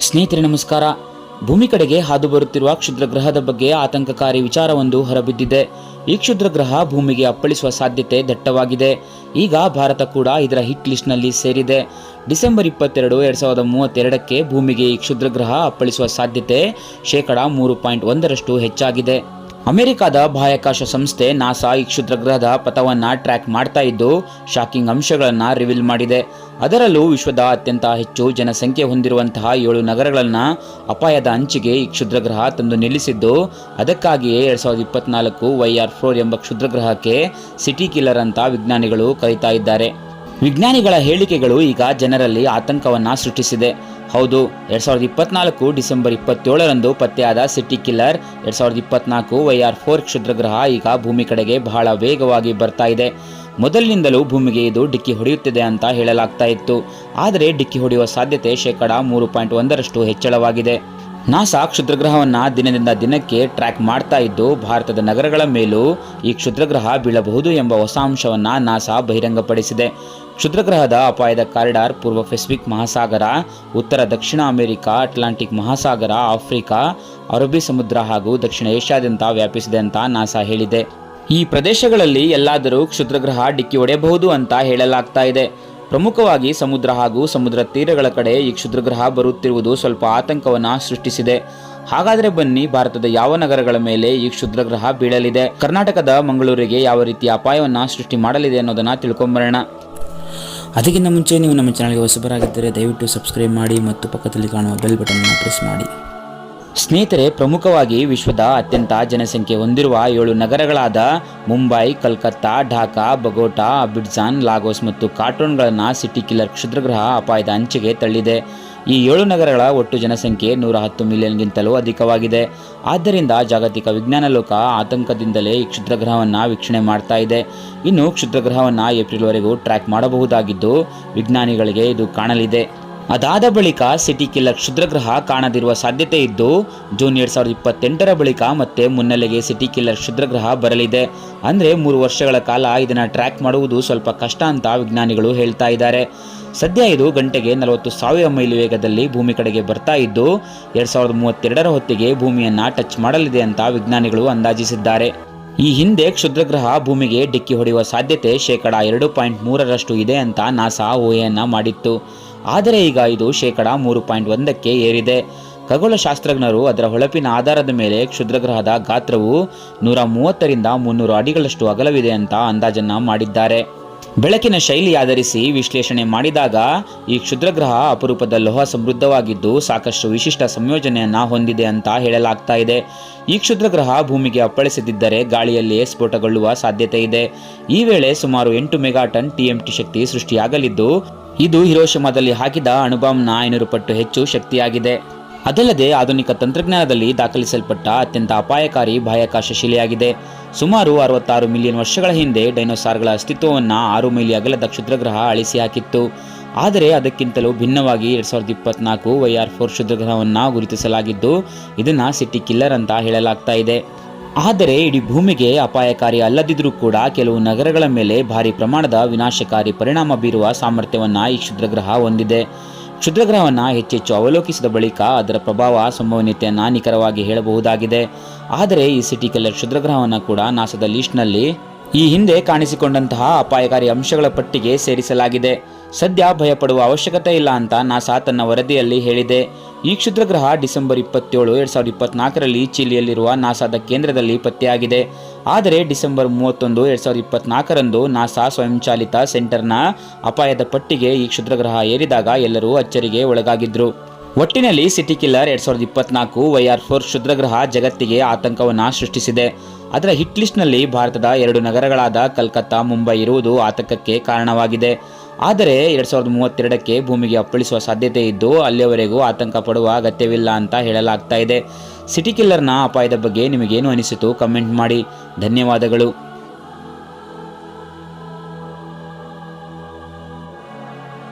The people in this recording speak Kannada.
ಸ್ನೇಹಿತರೆ, ನಮಸ್ಕಾರ. ಭೂಮಿ ಕಡೆಗೆ ಹಾದು ಬರುತ್ತಿರುವ ಕ್ಷುದ್ರ ಗ್ರಹದ ಬಗ್ಗೆ ಆತಂಕಕಾರಿ ವಿಚಾರವೊಂದು ಹೊರಬಿದ್ದಿದೆ. ಈ ಕ್ಷುದ್ರ ಗ್ರಹ ಭೂಮಿಗೆ ಅಪ್ಪಳಿಸುವ ಸಾಧ್ಯತೆ ದಟ್ಟವಾಗಿದೆ. ಈಗ ಭಾರತ ಕೂಡ ಇದರ ಹಿಟ್ ಲಿಸ್ಟ್ನಲ್ಲಿ ಸೇರಿದೆ. ಡಿಸೆಂಬರ್ ಇಪ್ಪತ್ತೆರಡು, ಎರಡು ಸಾವಿರದ ಮೂವತ್ತೆರಡಕ್ಕೆ ಭೂಮಿಗೆ ಈ ಕ್ಷುದ್ರ ಗ್ರಹ ಅಪ್ಪಳಿಸುವ ಸಾಧ್ಯತೆ ಶೇಕಡಾ ಮೂರು ಪಾಯಿಂಟ್ ಒಂದರಷ್ಟು ಹೆಚ್ಚಾಗಿದೆ. ಅಮೆರಿಕದ ಬಾಹ್ಯಾಕಾಶ ಸಂಸ್ಥೆ ನಾಸಾ ಈ ಕ್ಷುದ್ರಗ್ರಹದ ಪಥವನ್ನು ಟ್ರ್ಯಾಕ್ ಮಾಡ್ತಾ ಇದ್ದು, ಶಾಕಿಂಗ್ ಅಂಶಗಳನ್ನು ರಿವೀಲ್ ಮಾಡಿದೆ. ಅದರಲ್ಲೂ ವಿಶ್ವದ ಅತ್ಯಂತ ಹೆಚ್ಚು ಜನಸಂಖ್ಯೆ ಹೊಂದಿರುವಂತಹ ಏಳು ನಗರಗಳನ್ನು ಅಪಾಯದ ಅಂಚಿಗೆ ಈ ಕ್ಷುದ್ರಗ್ರಹ ತಂದು ನಿಲ್ಲಿಸಿದ್ದು, ಅದಕ್ಕಾಗಿಯೇ ಎರಡು ಸಾವಿರದ ಇಪ್ಪತ್ನಾಲ್ಕು ವೈ ಆರ್ ಫೋರ್ ಎಂಬ ಕ್ಷುದ್ರಗ್ರಹಕ್ಕೆ ಸಿಟಿ ಕಿಲ್ಲರ್ ಅಂತ ವಿಜ್ಞಾನಿಗಳು ಕರೀತಾ ಇದ್ದಾರೆ. ವಿಜ್ಞಾನಿಗಳ ಹೇಳಿಕೆಗಳು ಈಗ ಜನರಲ್ಲಿ ಆತಂಕವನ್ನ ಸೃಷ್ಟಿಸಿದೆ. ಹೌದು, ಎರಡ್ ಸಾವಿರದ ಇಪ್ಪತ್ನಾಲ್ಕು ಡಿಸೆಂಬರ್ ಇಪ್ಪತ್ತೇಳರಂದು ಪತ್ತೆಯಾದ ಸಿಟಿ ಕಿಲ್ಲರ್ ಎರಡ್ ಸಾವಿರದ ಇಪ್ಪತ್ನಾಲ್ಕು ವೈ ಆರ್ ಫೋರ್ ಕ್ಷುದ್ರಗ್ರಹ ಈಗ ಭೂಮಿ ಕಡೆಗೆ ಬಹಳ ವೇಗವಾಗಿ ಬರ್ತಾ ಇದೆ. ಮೊದಲಿನಿಂದಲೂ ಭೂಮಿಗೆ ಇದು ಡಿಕ್ಕಿ ಹೊಡೆಯುತ್ತಿದೆ ಅಂತ ಹೇಳಲಾಗ್ತಾ ಇತ್ತು. ಆದರೆ ಡಿಕ್ಕಿ ಹೊಡೆಯುವ ಸಾಧ್ಯತೆ ಶೇಕಡ ಮೂರು ಪಾಯಿಂಟ್ ಒಂದರಷ್ಟು ಹೆಚ್ಚಳವಾಗಿದೆ. ನಾಸಾ ಕ್ಷುದ್ರಗ್ರಹವನ್ನು ದಿನದಿಂದ ದಿನಕ್ಕೆ ಟ್ರ್ಯಾಕ್ ಮಾಡ್ತಾ ಇದ್ದು, ಭಾರತದ ನಗರಗಳ ಮೇಲೂ ಈ ಕ್ಷುದ್ರಗ್ರಹ ಬೀಳಬಹುದು ಎಂಬ ಹೊಸ ಅಂಶವನ್ನು ನಾಸಾ ಬಹಿರಂಗಪಡಿಸಿದೆ. ಕ್ಷುದ್ರಗ್ರಹದ ಅಪಾಯದ ಕಾರಿಡಾರ್ ಪೂರ್ವ ಪೆಸಿಫಿಕ್ ಮಹಾಸಾಗರ, ಉತ್ತರ ದಕ್ಷಿಣ ಅಮೆರಿಕ, ಅಟ್ಲಾಂಟಿಕ್ ಮಹಾಸಾಗರ, ಆಫ್ರಿಕಾ, ಅರಬ್ಬಿ ಸಮುದ್ರ ಹಾಗೂ ದಕ್ಷಿಣ ಏಷ್ಯಾದ್ಯಂತ ವ್ಯಾಪಿಸಿದೆ ಅಂತ ನಾಸಾ ಹೇಳಿದೆ. ಈ ಪ್ರದೇಶಗಳಲ್ಲಿ ಎಲ್ಲಾದರೂ ಕ್ಷುದ್ರಗ್ರಹ ಡಿಕ್ಕಿ ಹೊಡೆಯಬಹುದು ಅಂತ ಹೇಳಲಾಗ್ತಾ ಇದೆ. ಪ್ರಮುಖವಾಗಿ ಸಮುದ್ರ ಹಾಗೂ ಸಮುದ್ರ ತೀರಗಳ ಕಡೆ ಈ ಕ್ಷುದ್ರಗ್ರಹ ಬರುತ್ತಿರುವುದು ಸ್ವಲ್ಪ ಆತಂಕವನ್ನು ಸೃಷ್ಟಿಸಿದೆ. ಹಾಗಾದರೆ ಬನ್ನಿ, ಭಾರತದ ಯಾವ ನಗರಗಳ ಮೇಲೆ ಈ ಕ್ಷುದ್ರಗ್ರಹ ಬೀಳಲಿದೆ? ಕರ್ನಾಟಕದ ಮಂಗಳೂರಿಗೆ ಯಾವ ರೀತಿಯ ಅಪಾಯವನ್ನು ಸೃಷ್ಟಿ ಮಾಡಲಿದೆ ಅನ್ನೋದನ್ನು ತಿಳ್ಕೊಂಬರೋಣ. ಅದಕ್ಕಿಂತ ಮುಂಚೆ ನೀವು ನಮ್ಮ ಚಾನಲ್ಗೆ ಹೊಸಬರಾಗಿದ್ದರೆ ದಯವಿಟ್ಟು ಸಬ್ಸ್ಕ್ರೈಬ್ ಮಾಡಿ ಮತ್ತು ಪಕ್ಕದಲ್ಲಿ ಕಾಣುವ ಬೆಲ್ ಬಟನ್ ಪ್ರೆಸ್ ಮಾಡಿ. ಸ್ನೇಹಿತರೆ, ಪ್ರಮುಖವಾಗಿ ವಿಶ್ವದ ಅತ್ಯಂತ ಜನಸಂಖ್ಯೆ ಹೊಂದಿರುವ ಏಳು ನಗರಗಳಾದ Mumbai, Calcutta, Dhaka, Bogota Abidjan Lagos ಮತ್ತು ಕಾರ್ಟೂನ್ಗಳನ್ನು ಸಿಟಿ ಕಿಲ್ಲರ್ ಕ್ಷುದ್ರಗ್ರಹ ಅಪಾಯದ ಅಂಚಿಗೆ ತಳ್ಳಿದೆ. ಈ ಏಳು ನಗರಗಳ ಒಟ್ಟು ಜನಸಂಖ್ಯೆ ನೂರ ಹತ್ತು ಮಿಲಿಯನ್ಗಿಂತಲೂ ಅಧಿಕವಾಗಿದೆ. ಆದ್ದರಿಂದ ಜಾಗತಿಕ ವಿಜ್ಞಾನ ಲೋಕ ಆತಂಕದಿಂದಲೇ ಈ ಕ್ಷುದ್ರಗ್ರಹವನ್ನು ವೀಕ್ಷಣೆ ಮಾಡ್ತಾ ಇದೆ. ಇನ್ನು ಕ್ಷುದ್ರಗ್ರಹವನ್ನು ಏಪ್ರಿಲ್ವರೆಗೂ ಟ್ರ್ಯಾಕ್ ಮಾಡಬಹುದಾಗಿದ್ದು, ವಿಜ್ಞಾನಿಗಳಿಗೆ ಇದು ಕಾಣಲಿದೆ. ಅದಾದ ಬಳಿಕ ಸಿಟಿ ಕಿಲ್ಲರ್ ಕ್ಷುದ್ರಗ್ರಹ ಕಾಣದಿರುವ ಸಾಧ್ಯತೆ ಇದ್ದು, ಜೂನ್ ಎರಡು ಸಾವಿರದ ಇಪ್ಪತ್ತೆಂಟರ ಬಳಿಕ ಮತ್ತೆ ಮುನ್ನೆಲೆಗೆ ಸಿಟಿ ಕಿಲ್ಲರ್ ಕ್ಷುದ್ರಗ್ರಹ ಬರಲಿದೆ. ಅಂದರೆ ಮೂರು ವರ್ಷಗಳ ಕಾಲ ಇದನ್ನು ಟ್ರ್ಯಾಕ್ ಮಾಡುವುದು ಸ್ವಲ್ಪ ಕಷ್ಟ ಅಂತ ವಿಜ್ಞಾನಿಗಳು ಹೇಳ್ತಾ ಇದ್ದಾರೆ. ಸದ್ಯ ಇದು ಗಂಟೆಗೆ ನಲವತ್ತು ಸಾವಿರ ಮೈಲು ವೇಗದಲ್ಲಿ ಭೂಮಿ ಕಡೆಗೆ ಬರ್ತಾ ಇದ್ದು, ಎರಡ್ ಸಾವಿರದ ಮೂವತ್ತೆರಡರ ಹೊತ್ತಿಗೆ ಭೂಮಿಯನ್ನ ಟಚ್ ಮಾಡಲಿದೆ ಅಂತ ವಿಜ್ಞಾನಿಗಳು ಅಂದಾಜಿಸಿದ್ದಾರೆ. ಈ ಹಿಂದೆ ಕ್ಷುದ್ರಗ್ರಹ ಭೂಮಿಗೆ ಡಿಕ್ಕಿ ಹೊಡೆಯುವ ಸಾಧ್ಯತೆ ಶೇಕಡ ಎರಡು ಪಾಯಿಂಟ್ ಮೂರರಷ್ಟು ಇದೆ ಅಂತ ನಾಸಾ ಊಹೆಯನ್ನ ಮಾಡಿತ್ತು. ಆದರೆ ಈಗ ಇದು ಶೇಕಡ ಮೂರು ಪಾಯಿಂಟ್ ಒಂದಕ್ಕೆ ಏರಿದೆ. ಖಗೋಳಶಾಸ್ತ್ರಜ್ಞರು ಅದರ ಹೊಳಪಿನ ಆಧಾರದ ಮೇಲೆ ಕ್ಷುದ್ರಗ್ರಹದ ಗಾತ್ರವು ನೂರ ಮೂವತ್ತರಿಂದ ಮುನ್ನೂರು ಅಡಿಗಳಷ್ಟು ಅಗಲವಿದೆ ಅಂತ ಅಂದಾಜನ್ನ ಮಾಡಿದ್ದಾರೆ. ಬೆಳಕಿನ ಶೈಲಿ ಆಧರಿಸಿ ವಿಶ್ಲೇಷಣೆ ಮಾಡಿದಾಗ ಈ ಕ್ಷುದ್ರಗ್ರಹ ಅಪರೂಪದ ಲೋಹ ಸಮೃದ್ಧವಾಗಿದ್ದು ಸಾಕಷ್ಟು ವಿಶಿಷ್ಟ ಸಂಯೋಜನೆಯನ್ನು ಹೊಂದಿದೆ ಅಂತ ಹೇಳಲಾಗ್ತಾ ಇದೆ. ಈ ಕ್ಷುದ್ರಗ್ರಹ ಭೂಮಿಗೆ ಅಪ್ಪಳಿಸದಿದ್ದರೆ ಗಾಳಿಯಲ್ಲಿಯೇ ಸ್ಫೋಟಗೊಳ್ಳುವ ಸಾಧ್ಯತೆ ಇದೆ. ಈ ವೇಳೆ ಸುಮಾರು ಎಂಟು ಮೆಗಾಟನ್ ಟಿಎಂಟಿ ಶಕ್ತಿ ಸೃಷ್ಟಿಯಾಗಲಿದ್ದು, ಇದು ಹಿರೋಶಿಮಾದಲ್ಲಿ ಹಾಕಿದ ಅಣುಬಾಂಬ್ನ ಐನೂರು ಪಟ್ಟು ಹೆಚ್ಚು ಶಕ್ತಿಯಾಗಿದೆ. ಅದಲ್ಲದೆ ಆಧುನಿಕ ತಂತ್ರಜ್ಞಾನದಲ್ಲಿ ದಾಖಲಿಸಲ್ಪಟ್ಟ ಅತ್ಯಂತ ಅಪಾಯಕಾರಿ ಬಾಹ್ಯಾಕಾಶ ಶಿಲೆಯಾಗಿದೆ. ಸುಮಾರು ಅರವತ್ತಾರು ಮಿಲಿಯನ್ ವರ್ಷಗಳ ಹಿಂದೆ ಡೈನೋಸಾರ್ಗಳ ಅಸ್ತಿತ್ವವನ್ನು ಆರು ಮೈಲಿ ಅಗಲದ ಕ್ಷುದ್ರಗ್ರಹ ಅಳಿಸಿ ಹಾಕಿತ್ತು ಆದರೆ ಅದಕ್ಕಿಂತಲೂ ಭಿನ್ನವಾಗಿ ಎರಡ್ ಸಾವಿರದ ಇಪ್ಪತ್ನಾಲ್ಕು ವೈ ಆರ್ ಫೋರ್ ಕ್ಷುದ್ರಗ್ರಹವನ್ನು ಗುರುತಿಸಲಾಗಿದ್ದು, ಇದನ್ನು ಸಿಟಿ ಕಿಲ್ಲರ್ ಅಂತ ಹೇಳಲಾಗ್ತಾ ಇದೆ. ಆದರೆ ಇಡೀ ಭೂಮಿಗೆ ಅಪಾಯಕಾರಿ ಅಲ್ಲದಿದ್ದರೂ ಕೂಡ ಕೆಲವು ನಗರಗಳ ಮೇಲೆ ಭಾರಿ ಪ್ರಮಾಣದ ವಿನಾಶಕಾರಿ ಪರಿಣಾಮ ಬೀರುವ ಸಾಮರ್ಥ್ಯವನ್ನು ಈ ಕ್ಷುದ್ರಗ್ರಹ ಹೊಂದಿದೆ. ಕ್ಷುದ್ರಗ್ರಹವನ್ನು ಹೆಚ್ಚೆಚ್ಚು ಅವಲೋಕಿಸಿದ ಬಳಿಕ ಅದರ ಪ್ರಭಾವ ಸಂಭವನೀಯತೆಯನ್ನು ನಿಖರವಾಗಿ ಹೇಳಬಹುದಾಗಿದೆ. ಆದರೆ ಈ ಸಿಟಿ ಕಿಲ್ಲರ್ ಕ್ಷುದ್ರಗ್ರಹವನ್ನು ಕೂಡ ನಾಸದ ಲೀಸ್ಟ್ನಲ್ಲಿ ಈ ಹಿಂದೆ ಕಾಣಿಸಿಕೊಂಡಂತಹ ಅಪಾಯಕಾರಿ ಅಂಶಗಳ ಪಟ್ಟಿಗೆ ಸೇರಿಸಲಾಗಿದೆ. ಸದ್ಯ ಭಯಪಡುವ ಅವಶ್ಯಕತೆ ಇಲ್ಲ ಅಂತ ನಾಸಾ ತನ್ನ ವರದಿಯಲ್ಲಿ ಹೇಳಿದೆ. ಈ ಕ್ಷುದ್ರಗ್ರಹ ಡಿಸೆಂಬರ್ ಇಪ್ಪತ್ತೇಳು, ಎರಡ್ ಸಾವಿರದ ಇಪ್ಪತ್ನಾಲ್ಕರಲ್ಲಿ ಚಿಲಿಯಲ್ಲಿರುವ ನಾಸಾದ ಕೇಂದ್ರದಲ್ಲಿ ಪತ್ತೆಯಾಗಿದೆ. ಆದರೆ ಡಿಸೆಂಬರ್ ಮೂವತ್ತೊಂದು, ಎರಡ್ ಸಾವಿರದ ಇಪ್ಪತ್ನಾಲ್ಕರಂದು ನಾಸಾ ಸ್ವಯಂಚಾಲಿತ ಸೆಂಟರ್ನ ಅಪಾಯದ ಪಟ್ಟಿಗೆ ಈ ಕ್ಷುದ್ರಗ್ರಹ ಏರಿದಾಗ ಎಲ್ಲರೂ ಅಚ್ಚರಿಗೆ ಒಳಗಾಗಿದ್ರು. ಒಟ್ಟಿನಲ್ಲಿ ಸಿಟಿ ಕಿಲ್ಲರ್ ಎರಡ್ ಸಾವಿರದ ಇಪ್ಪತ್ನಾಲ್ಕು ವೈ ಆರ್ ಫೋರ್ ಕ್ಷುದ್ರಗ್ರಹ ಜಗತ್ತಿಗೆ ಆತಂಕವನ್ನ ಸೃಷ್ಟಿಸಿದೆ. ಅದರ ಹಿಟ್ ಲಿಸ್ಟ್ನಲ್ಲಿ ಭಾರತದ ಎರಡು ನಗರಗಳಾದ ಕಲ್ಕತ್ತಾ, ಮುಂಬೈ ಇರುವುದು ಆತಂಕಕ್ಕೆ ಕಾರಣವಾಗಿದೆ. ಆದರೆ ಎರಡ್ ಸಾವಿರದ ಮೂವತ್ತೆರಡಕ್ಕೆ ಭೂಮಿಗೆ ಅಪ್ಪಳಿಸುವ ಸಾಧ್ಯತೆ ಇದ್ದು, ಅಲ್ಲಿಯವರೆಗೂ ಆತಂಕ ಪಡುವ ಅಗತ್ಯವಿಲ್ಲ ಅಂತ ಹೇಳಲಾಗ್ತಾ ಇದೆ. ಸಿಟಿ ಕಿಲ್ಲರ್ನ ಅಪಾಯದ ಬಗ್ಗೆ ನಿಮಗೇನು ಅನಿಸಿತು ಕಮೆಂಟ್ ಮಾಡಿ. ಧನ್ಯವಾದಗಳು.